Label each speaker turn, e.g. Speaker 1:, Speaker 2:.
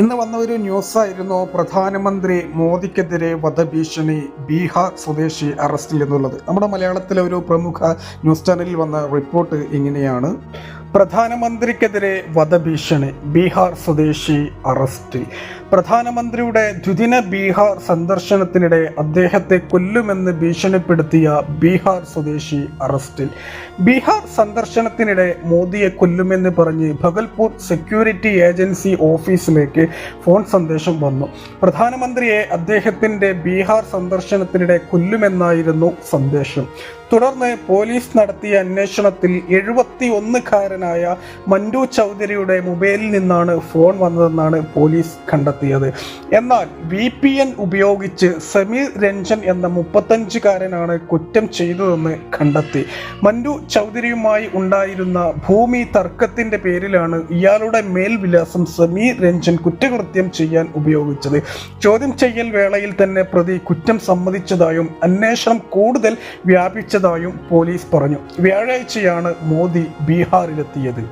Speaker 1: ഇന്ന് വന്ന ഒരു ന്യൂസായിരുന്നു പ്രധാനമന്ത്രി മോദിക്കെതിരെ വധഭീഷണി ബീഹാർ സ്വദേശി അറസ്റ്റിൽ എന്നുള്ളത്. നമ്മുടെ മലയാളത്തിലെ ഒരു പ്രമുഖ ന്യൂസ് ചാനലിൽ വന്ന റിപ്പോർട്ട് ഇങ്ങനെയാണ്. പ്രധാനമന്ത്രിക്കെതിരെ വധഭീഷണി. ബീഹാർ സ്വദേശി അറസ്റ്റ്. പ്രധാനമന്ത്രിയുടെ ദ്വിദിന ബീഹാർ സന്ദർശനത്തിനിടെ അദ്ദേഹത്തെ കൊല്ലുമെന്ന് ഭീഷണിപ്പെടുത്തിയ ബീഹാർ സ്വദേശി അറസ്റ്റിൽ. ബീഹാർ സന്ദർശനത്തിനിടെ മോദിയെ കൊല്ലുമെന്ന് പറഞ്ഞ് ഭഗൽപൂർ സെക്യൂരിറ്റി ഏജൻസി ഓഫീസിലേക്ക് ഫോൺ സന്ദേശം വന്നു. പ്രധാനമന്ത്രിയെ അദ്ദേഹത്തിന്റെ ബീഹാർ സന്ദർശനത്തിനിടെ കൊല്ലുമെന്നായിരുന്നു സന്ദേശം. തുടർന്ന് പോലീസ് നടത്തിയ അന്വേഷണത്തിൽ എഴുപത്തി ഒന്നുകാരനായ മഞ്ജു ചൗധരിയുടെ മൊബൈലിൽ നിന്നാണ് ഫോൺ വന്നതെന്നാണ് പോലീസ് കണ്ടെത്തിയത്. എന്നാൽ വി പി എൻ ഉപയോഗിച്ച് സമീർ രഞ്ജൻ എന്ന മുപ്പത്തഞ്ചുകാരനാണ് കുറ്റം ചെയ്തതെന്ന് കണ്ടെത്തി. മഞ്ജു ചൗധരിയുമായി ഉണ്ടായിരുന്ന ഭൂമി തർക്കത്തിന്റെ പേരിലാണ് ഇയാളുടെ മേൽവിലാസം സമീർ രഞ്ജൻ കുറ്റകൃത്യം ചെയ്യാൻ ഉപയോഗിച്ചത്. ചോദ്യം ചെയ്യൽ വേളയിൽ തന്നെ പ്രതി കുറ്റം സമ്മതിച്ചതായും അന്വേഷണം കൂടുതൽ വ്യാപിച്ചതായും പോലീസ് പറഞ്ഞു. വ്യാഴാഴ്ചയാണ് മോദി ബീഹാറിലെത്തിയത്.